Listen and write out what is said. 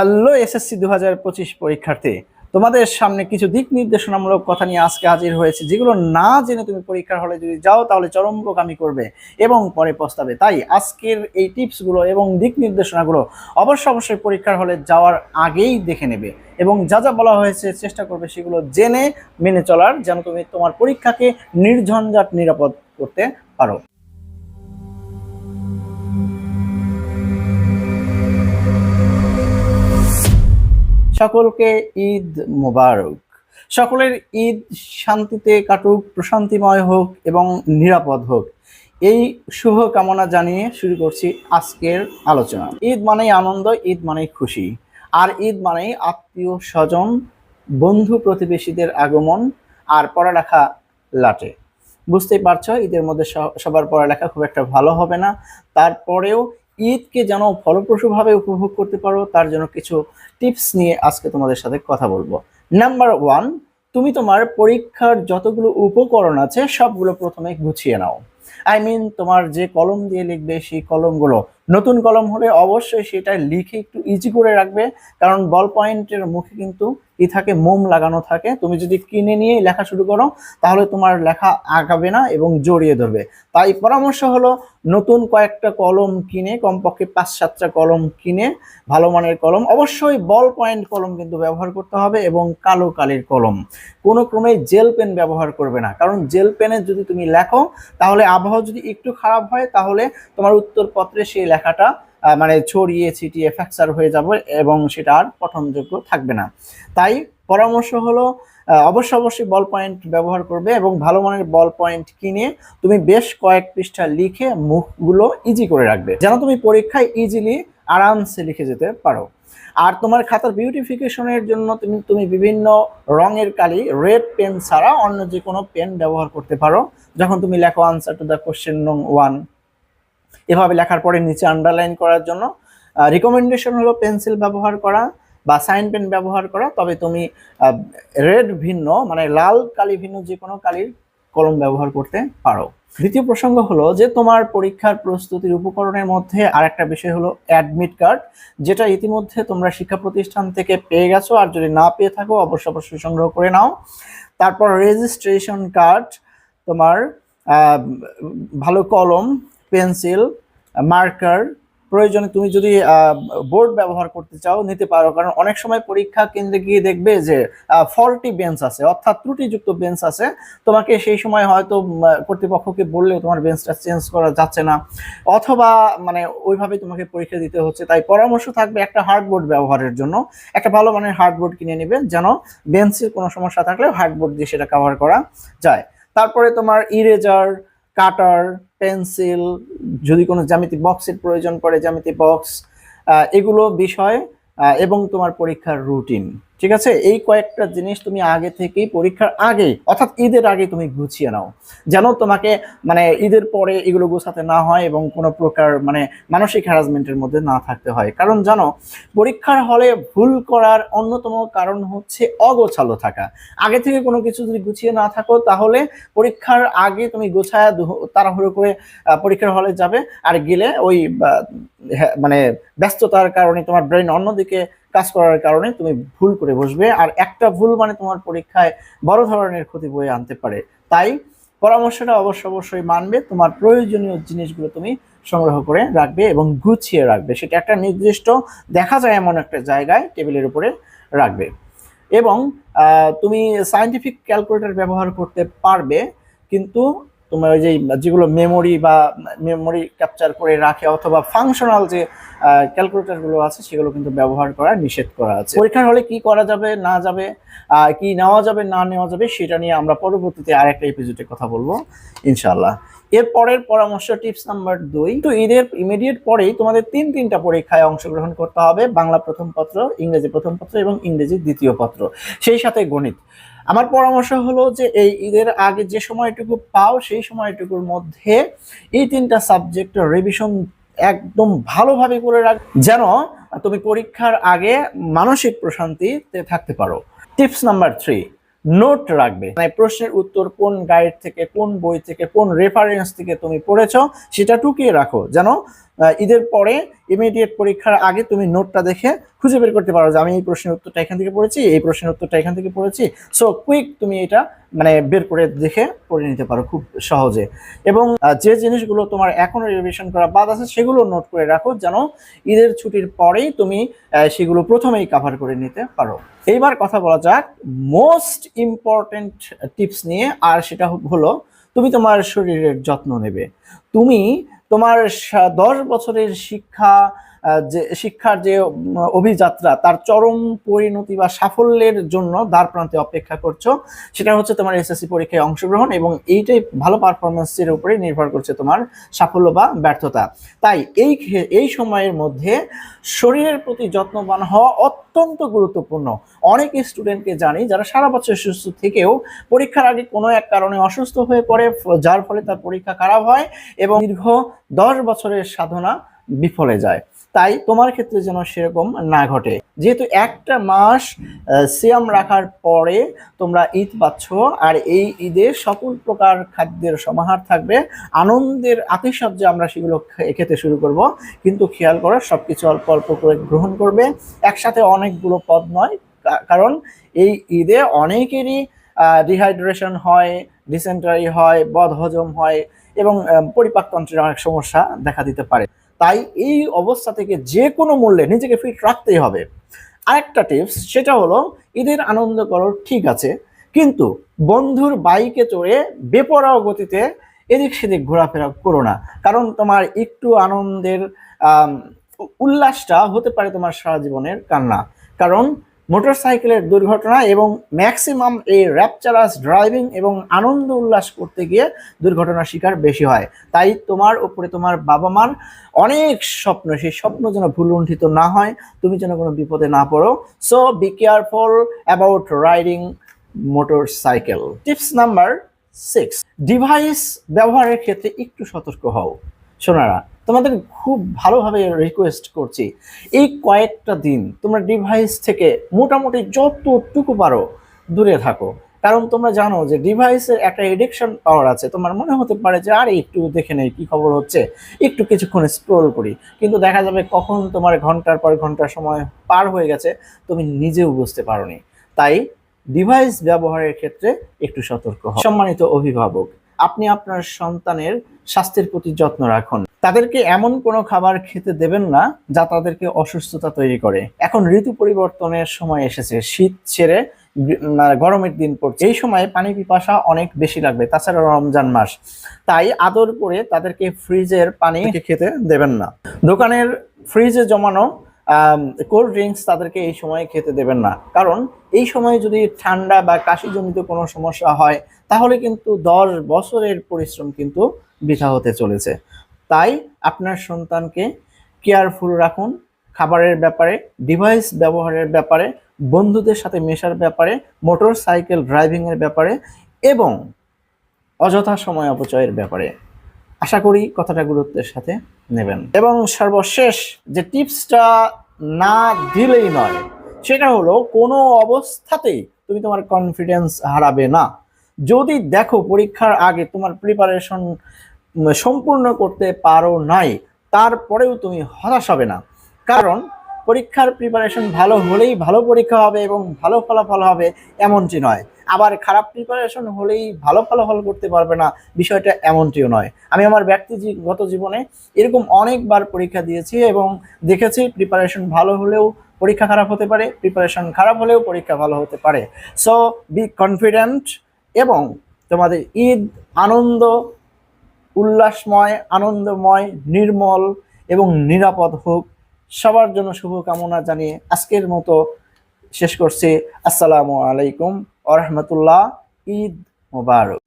Hello, SSC দু হাজার পঁচিশ পরীক্ষার্থী। তোমাদের সামনে কিছু দিক নির্দেশনামূলক কথা নিয়ে আজকে হাজির হয়েছে, যেগুলো না জেনে তুমি পরীক্ষার হলে যদি যাও, তাহলে চরম চরমপ্রকামী করবে এবং পরে পস্তাবে। তাই আজকের এই টিপসগুলো এবং দিক নির্দেশনাগুলো অবশ্য অবশ্যই পরীক্ষার হলে যাওয়ার আগেই দেখে নেবে এবং যা যা বলা হয়েছে, চেষ্টা করবে সেগুলো জেনে, মেনে চলার, যেন তুমি তোমার পরীক্ষাকে নির্ঝঞ্ঝাট নিরাপদ করতে পারো। সকলকে ঈদ মোবারক। সকলের ঈদ শান্তিতে কাটুক, প্রশান্তিময় হোক এবং নিরাপদ হোক। এই শুভ কামনা জানিয়ে শুরু করছি আজকের আলোচনা। ঈদ মানেই আনন্দ, ঈদ মানেই খুশি। আর ঈদ মানেই আত্মীয় স্বজন, বন্ধু প্রতিবেশীদের আগমন আর পড়ালেখা লাটে। বুঝতেই পারছ, ঈদের মধ্যে সবার পড়ালেখা খুব একটা ভালো হবে না। তারপরেও ঈদকে যেন ফলপ্রসূভাবে উপভোগ করতে পারো, তার জন্য কিছু টিপস নিয়ে আজকে তোমাদের সাথে কথা বলব। নাম্বার ওয়ান তুমি তোমার পরীক্ষার যতগুলো উপকরণ আছে, সবগুলো প্রথমে গুছিয়ে নাও। আই মিন তোমার যে কলম দিয়ে লিখবে, সেই কলমগুলো। নতুন কলম হলে অবশ্যই সেটা লিখে একটু ইজি করে রাখবে, কারণ বল পয়েন্টের মুখে কিন্তু ই থাকে, মোম লাগানো থাকে, তুমি যদি কিনে নিয়ে লেখা শুরু করো, তাহলে তোমার লেখা আগাবে না এবং জড়িয়ে ধরবে। তাই পরামর্শ হলো, নতুন কয়েকটা কলম কিনে, কমপক্ষে পাঁচ সাতটা কলম কিনে, ভালো মানের কলম, অবশ্যই বল পয়েন্ট কলম কিন্তু ব্যবহার করতে হবে এবং কালো কালির কলম। কোনো ক্রমে জেল পেন ব্যবহার করবে না, কারণ জেল পেনে যদি তুমি লেখো, তাহলে আবহাওয়া যদি একটু খারাপ হয়, তাহলে তোমার উত্তরপত্রে সেই লেখাটা মানে ছড়িয়ে ছিটিয়ে ফ্র্যাকচার হয়ে যাবে এবং সেটা আর পঠনযোগ্য থাকবে না। তাই পরামর্শ হলো অবশ্য অবশ্যই বল পয়েন্ট ব্যবহার করবে এবং ভালো মানের বল পয়েন্ট কিনে তুমি বেশ কয়েক পৃষ্ঠা লিখে মুখগুলো ইজি করে রাখবে। যেন তুমি পরীক্ষায় ইজিলি আরামসে লিখে যেতে পারো। আর তোমার খাতার বিউটিফিকেশনের জন্য তুমি তুমি বিভিন্ন রঙের কালি রেড পেন ছাড়া অন্য যে কোনো পেন ব্যবহার করতে পারো। যখন তুমি লেখো আনসার টু দ্য কোশ্চেন নং ওয়ান এভাবে লেখার পরে নিচে আন্ডারলাইন করার জন্য রিকমেন্ডেশন হলো পেন্সিল ব্যবহার করা বা সাইন পেন ব্যবহার করা। তবে তুমি রেড ভিন্ন মানে লাল, কালি ভিন্ন যে কোনো কালির কলম ব্যবহার করতে পারো। দ্বিতীয় প্রসঙ্গ হলো যে তোমার পরীক্ষার প্রস্তুতির উপকরণের মধ্যে আরেকটা বিষয় হলো অ্যাডমিট কার্ড যেটা ইতিমধ্যে তোমরা শিক্ষা প্রতিষ্ঠান থেকে পেয়ে গেছো। আর যদি না পেয়ে থাকো, অবশ্য অবশ্যই সংগ্রহ করে নাও। তারপর রেজিস্ট্রেশন কার্ড তোমার ভালো কলম পেন্সিল, মার্কার, প্রয়োজনে তুমি যদি বোর্ড ব্যবহার করতে চাও, নিতে পারো। কারণ অনেক সময় পরীক্ষা কেন্দ্রে গিয়ে দেখবে যে ফল্টি বেঞ্চ আছে, অর্থাৎ ত্রুটিযুক্ত বেঞ্চ আছে। তোমাকে সেই সময় হয়তো কর্তৃপক্ষকে বললেও তোমার বেঞ্চটা চেঞ্জ করা যাচ্ছে না। অথবা মানে ওইভাবে তোমাকে পরীক্ষা দিতে হচ্ছে। তাই পরামর্শ থাকবে একটা হার্ডবোর্ড ব্যবহারের জন্য। একটা ভালো মানের হার্ডবোর্ড কিনে নেবে যেন বেঞ্চের কোনো সমস্যা থাকলে হার্ডবোর্ড দিয়ে সেটা কভার করা যায়। তারপরে তোমার ইরেজার কাটার, পেন্সিল, যদি কোনো জ্যামিতি বক্সের প্রয়োজন পড়ে, জ্যামিতি বক্স এগুলো বিষয় এবং তোমার পরীক্ষার রুটিন। ঠিক আছে? এই কয়েকটা জিনিস তুমি আগে থেকেই পরীক্ষার আগে অর্থাৎ ঈদের আগে তুমি গুছিয়ে নাও। যেন তোমাকে মানে ঈদের পরে এগুলো গোছাতে না হয় এবং কোনো প্রকার মানে মানসিক হ্যারাসমেন্টের মধ্যে না থাকতে হয়। কারণ জানো পরীক্ষার হলে ভুল করার অন্যতম কারণ হচ্ছে অগোছালো থাকা। আগে থেকে কোনো কিছু যদি গুছিয়ে না থাকো তাহলে পরীক্ষার আগে তুমি গোছায় তাড়াহুড়ো করে পরীক্ষার হলে যাবে। আর গেলে ওই হ্যাঁ, মানে ব্যস্ততার কারণে তোমার ব্রেন অন্যদিকে কাজ করার কারণে তুমি ভুল করে বসবে। আর একটা ভুল মানে তোমার পরীক্ষায় বড় ধরনের ক্ষতি বয়ে আনতে পারে। তাই পরামর্শটা অবশ্য অবশ্যই মানবে। তোমার প্রয়োজনীয় জিনিসগুলো তুমি সংগ্রহ করে রাখবে এবং গুছিয়ে রাখবে। সেটা একটা নির্দিষ্ট দেখা যায় এমন একটা জায়গায় টেবিলের উপরে রাখবে। এবং তুমি সায়েন্টিফিক ক্যালকুলেটর ব্যবহার করতে পারবে। কিন্তু তোমার ওই যে যেগুলো মেমোরি বা মেমোরি ক্যাপচার করে রাখে অথবা ফাংশনাল যে ক্যালকুলেটরগুলো আছে, সেগুলো কিন্তু ব্যবহার করা, নিষেধ করা আছে। পরীক্ষার হলে কি করা যাবে, না যাবে কি নেওয়া যাবে, না নেওয়া যাবে, সেটা নিয়ে আমরা পরবর্তীতে আরেকটা এপিসোডে কথা বলব ইনশাল্লাহ এর পরের পরামর্শ টিপস নাম্বার দুই। তো ঈদের ইমিডিয়েট পরেই তোমাদের তিন তিনটা পরীক্ষায় অংশগ্রহণ করতে হবে, বাংলা প্রথম পত্র, ইংরেজি প্রথম পত্র এবং ইংরেজি দ্বিতীয় পত্র। সেই সাথে গণিত। আমার পরামর্শ হলো যে এই ঈদের আগে যে সময়টুকু পাও, সেই সময়টুকুর মধ্যে এই তিনটা সাবজেক্ট রিভিশন একদম ভালোভাবে করে রাখ, যেন তুমি পরীক্ষার আগে মানসিক প্রশান্তিতে থাকতে পারো। টিপস নাম্বার থ্রি নোট রাখবে। মানে প্রশ্নের উত্তর কোন গাইড থেকে, কোন বই থেকে, কোন রেফারেন্স থেকে তুমি পড়েছ, সেটা টুকিয়ে রাখো। যেন ঈদের পরে ইমিডিয়েট পরীক্ষার আগে তুমি নোটটা দেখে খুঁজে বের করতে পারো যে আমি এই প্রশ্নের উত্তরটা এখান থেকে পড়েছি, এই প্রশ্নের উত্তরটা এখান থেকে পড়েছি। সো কুইক তুমি এটা মানে বের করে দেখে পড়ে নিতে পারো খুব সহজে। এবং যে জিনিসগুলো তোমার এখনও রিভিশন করা বাদ আছে সেগুলো নোট করে রাখো যেন ঈদের ছুটির পরেই তুমি সেগুলো প্রথমেই কাভার করে নিতে পারো। এইবার কথা বলা যাক মোস্ট ইম্পর্টেন্ট টিপস নিয়ে, আর সেটা হলো তুমি তোমার শরীরের যত্ন নেবে। তুমি তোমার দশ বছরের শিক্ষা যে শিক্ষার যে অভিযাত্রা, তার চরম পরিণতি বা সাফল্যের জন্য দ্বার প্রান্তে অপেক্ষা করছ। সেটা হচ্ছে তোমার এসএসসি পরীক্ষায় অংশগ্রহণ এবং এইটাই ভালো পারফরমেন্সের উপরে নির্ভর করছে তোমার সাফল্য বা ব্যর্থতা। তাই এই এই সময়ের মধ্যে শরীরের প্রতি যত্নবান হওয়া অত্যন্ত গুরুত্বপূর্ণ। অনেক স্টুডেন্টকে জানি যারা সারা বছর সুস্থ থেকেও পরীক্ষার আগে কোনো এক কারণে অসুস্থ হয়ে পড়ে যার ফলে তার পরীক্ষা খারাপ হয় এবং দীর্ঘ দশ বছরের সাধনা বিফলে যায়। তাই তোমার ক্ষেত্রে যেন সেরকম না ঘটে। যেহেতু একটা মাস সিয়াম রাখার পরে তোমরা ঈদ পাচ্ছ, আর এই ঈদে সকল প্রকার খাদ্যের সমাহার থাকবে। আনন্দের আতিশয্যে আমরা সেগুলো খেতে শুরু করব। কিন্তু খেয়াল করো সব কিছু অল্প অল্প করে গ্রহণ করবে। একসাথে অনেকগুলো পদ নয় কারণ এই ঈদে অনেকেরই ডিহাইড্রেশন হয় ডিসেন্টারি হয়, বদহজম হয় এবং পরিপাকতন্ত্রের অনেক সমস্যা দেখা দিতে পারে। তাই এই অবস্থা থেকে যে কোনো মূল্যে নিজেকে ফিট রাখতেই হবে। আরেকটা টিপস সেটা হলো ঈদের আনন্দ করো ঠিক আছে, কিন্তু বন্ধুর বাইকে চড়ে বেপরাও গতিতে এদিক সেদিক ঘোরাফেরা করো না। কারণ তোমার একটু আনন্দের উল্লাসটা হতে পারে তোমার সারা জীবনের কান্না। কারণ মোটরসাইকেলের দুর্ঘটনা এবং ম্যাক্সিমাম এই র্যাপচারাস ড্রাইভিং এবং আনন্দ উল্লাস করতে গিয়ে দুর্ঘটনার শিকার বেশি হয়। তাই তোমার উপরে তোমার বাবা মার অনেক স্বপ্ন, সেই স্বপ্ন যেন ভুলুণ্ঠিত না হয়, তুমি যেন কোনো বিপদে না পড়ো। So be careful about riding motorcycle tips number six device ব্যবহারের ক্ষেত্রে একটু সতর্ক হও। শোনারা তোমাদের খুব ভালোভাবে রিকোয়েস্ট করছি। এই কয়েকটা দিন তোমরা ডিভাইস থেকে মোটামুটি যতটুকু পারো দূরে থাকো। কারণ তোমরা জানো যে ডিভাইসের একটা এডিকশন পাওয়ার আছে। তোমার মনে হতে পারে যে, আরে, একটু দেখে নেই, কি খবর হচ্ছে? একটু কিছুক্ষণ স্ক্রোল করি। কিন্তু দেখা যাবে কখন তোমার ঘণ্টার পর ঘণ্টার সময় পার হয়ে গেছে, তুমি নিজেও বুঝতে পারোনি। তাই ডিভাইস ব্যবহারের ক্ষেত্রে একটু সতর্ক সম্মানিত অভিভাবক, আপনি আপনার সন্তানের স্বাস্থ্যের প্রতি যত্ন রাখুন। তাদেরকে এমন কোনো খাবার খেতে দেবেন না যা তাদেরকে অসুস্থতা তৈরি করে। এখন ঋতু পরিবর্তনের সময় এসেছে। শীত ছেড়ে গরমের দিন পড়ছে। এই সময় পানি পিপাসা অনেক বেশি লাগবে, তাছাড়া রমজান মাস। তাই আদর করে তাদেরকে ফ্রিজের পানি খেতে দেবেন না। দোকানের ফ্রিজে জমানো কোল্ড ড্রিঙ্কস তাদেরকে এই সময় খেতে দেবেন না। কারণ এই সময় যদি ঠান্ডা বা কাশিজনিত কোনো সমস্যা হয়, তাহলে কিন্তু দশ বছরের পরিশ্রম কিন্তু বৃথা হতে চলেছে। তাই আপনার সন্তানকে কেয়ারফুল রাখুন। খাবারের ব্যাপারে, ডিভাইস ব্যবহারের ব্যাপারে, বন্ধুদের সাথে মেশার ব্যাপারে মোটর সাইকেল ড্রাইভিংয়ের ব্যাপারে এবং অযথা সময় অপচয়ের ব্যাপারে। আশা করি কথাটা গুরুত্বের সাথে নেবেন। এবং সর্বশেষ যে টিপসটা না দিলেই নয়, সেটা হলো কোনো অবস্থাতেই তুমি তোমার কনফিডেন্স হারাবে না। যদি দেখো পরীক্ষার আগে তোমার প্রিপারেশন সম্পূর্ণ করতে পারো নাই, তারপরেও তুমি হতাশ হবে না। কারণ পরীক্ষার প্রিপারেশন ভালো হলেই ভালো পরীক্ষা হবে এবং ভালো ফলাফল হবে এমনটি নয়। আবার খারাপ প্রিপারেশন হলেই ভালো ফলাফল করতে পারবে না, বিষয়টা এমনটিও নয়। আমি আমার ব্যক্তিগত জীবনে এরকম অনেকবার পরীক্ষা দিয়েছি এবং দেখেছি প্রিপারেশন ভালো হলেও পরীক্ষা খারাপ হতে পারে প্রিপারেশন খারাপ হলেও পরীক্ষা ভালো হতে পারে। সো বি কনফিডেন্ট এবং তোমাদের ঈদ, আনন্দ উল্লাসময়, আনন্দময়, নির্মল এবং নিরাপদ হোক। সবার জন্য শুভকামনা জানিয়ে আজকের মতো শেষ করছি। আসসালামু আলাইকুম আ ঈদ মোবারক।